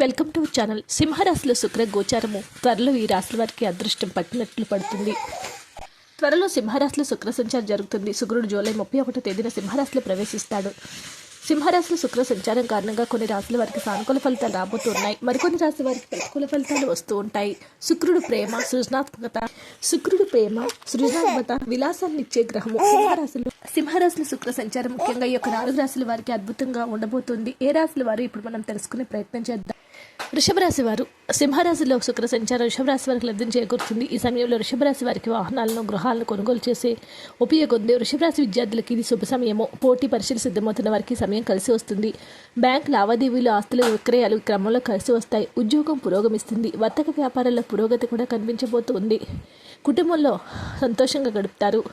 Welcome to channel సింహరాశిలో శుక్ర గోచారము. త్వరలో ఈ రాశుల వారికి అదృష్టం పట్టినట్లు పడుతుంది. త్వరలో సింహరాశిలో శుక్ర సంచారం జరుగుతుంది. శుక్రుడు జూలై ముప్పై ఒకటో తేదీన సింహరాశిలో ప్రవేశిస్తాడు. సింహరాశిలో శుక్ర సంచారం కారణంగా కొన్ని రాశుల వారికి సానుకూల ఫలితాలు రాబోతున్నాయి. మరికొన్ని రాశుల వారికి ప్రతికూల ఫలితాలు వస్తూ ఉంటాయి. శుక్రుడు ప్రేమ సృజనాత్మకత శుక్రుడు ప్రేమ సృజనాత్మకత విలాసాన్ని ఇచ్చే గ్రహము. సింహరాశిలో సింహరాశుల శుక్ర సంచారం ముఖ్యంగా ఈ యొక్క నాలుగు రాశుల వారికి అద్భుతంగా ఉండబోతుంది. ఏ రాశుల వారు ఇప్పుడు మనం తెలుసుకునే ప్రయత్నం చేద్దాం. వృషభరాశి వారు సింహరాశిలో శుక్ర సంచారం వృషభరాశి వారికి లబ్ధం చేకూరుతుంది. ఈ సమయంలో వృషభరాశి వారికి వాహనాలను గృహాలను కొనుగోలు చేసే ఉపయోగం ఉంది విద్యార్థులకి ఇది శుభ సమయము. పోటీ పరీక్షలు సిద్ధమవుతున్న వారికి సమయం కలిసి వస్తుంది. బ్యాంక్ లావాదేవీలు ఆస్తుల విక్రయాలు క్రమంలో కలిసి వస్తాయి. ఉద్యోగం పురోగమిస్తుంది. వర్తక వ్యాపారాల్లో పురోగతి కూడా కనిపించబోతుంది. కుటుంబంలో సంతోషంగా గడుపుతారు.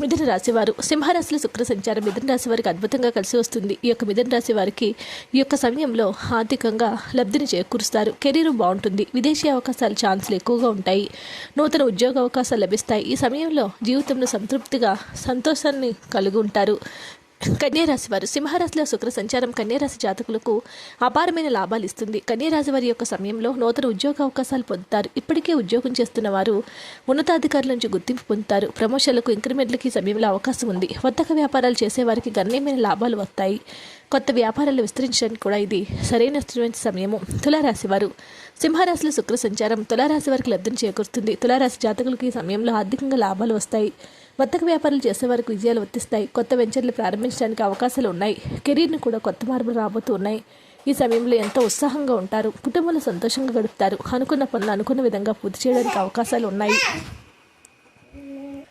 మిథున రాశి వారు సింహరాశిలో శుక్ర సంచారం మిథున రాశి వారికి అద్భుతంగా కలిసి వస్తుంది. ఈ యొక్క మిథున రాశి వారికి ఈ యొక్క సమయంలో ఆర్థికంగా లబ్ధిని చేకూరుస్తారు. కెరీర్ బాగుంటుంది. విదేశీ అవకాశాలు ఛాన్సులు ఎక్కువగా ఉంటాయి. నూతన ఉద్యోగ అవకాశాలు లభిస్తాయి. ఈ సమయంలో జీవితంలో సంతృప్తిగా సంతోషాన్ని కలిగి ఉంటారు కన్యారాశి వారు సింహరాశిలో శుక్ర సంచారం కన్యారాశి జాతకులకు అపారమైన లాభాలు ఇస్తుంది. కన్యారాశి వారి యొక్క సమయంలో నూతన ఉద్యోగ అవకాశాలు పొందుతారు. ఇప్పటికే ఉద్యోగం చేస్తున్న వారు ఉన్నతాధికారుల నుంచి గుర్తింపు పొందుతారు. ప్రమోషన్లకు ఇంక్రిమెంట్లకి సమయంలో అవకాశం ఉంది. వర్తక వ్యాపారాలు చేసేవారికి గణనీయమైన లాభాలు వస్తాయి. కొత్త వ్యాపారాలు విస్తరించడానికి కూడా ఇది సరైన సమయము. తులారాశి వారు. సింహరాశిలో శుక్ర సంచారం తులారాశి వారికి లబ్ధిని చేకూరుతుంది. తులారాశి జాతకులకు ఈ సమయంలో ఆర్థికంగా లాభాలు వస్తాయి. వర్తక వ్యాపారాలు చేసే వారికి విజయాలు వర్తిస్తాయి. కొత్త వెంచర్లు ప్రారంభించడానికి అవకాశాలు ఉన్నాయి. కెరీర్ను కూడా కొత్త మార్పులు రాబోతూ ఉన్నాయి ఈ సమయంలో ఎంతో ఉత్సాహంగా ఉంటారు. కుటుంబంలో సంతోషంగా గడుపుతారు. అనుకున్న పనులు అనుకున్న విధంగా పూర్తి చేయడానికి అవకాశాలు ఉన్నాయి.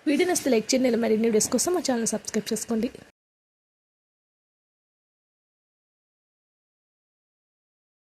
వీడియో నస్తే లైక్ చేయండి. మరిన్ని వీడియోస్ కోసం మా ఛానల్ సబ్స్క్రైబ్ చేసుకోండి.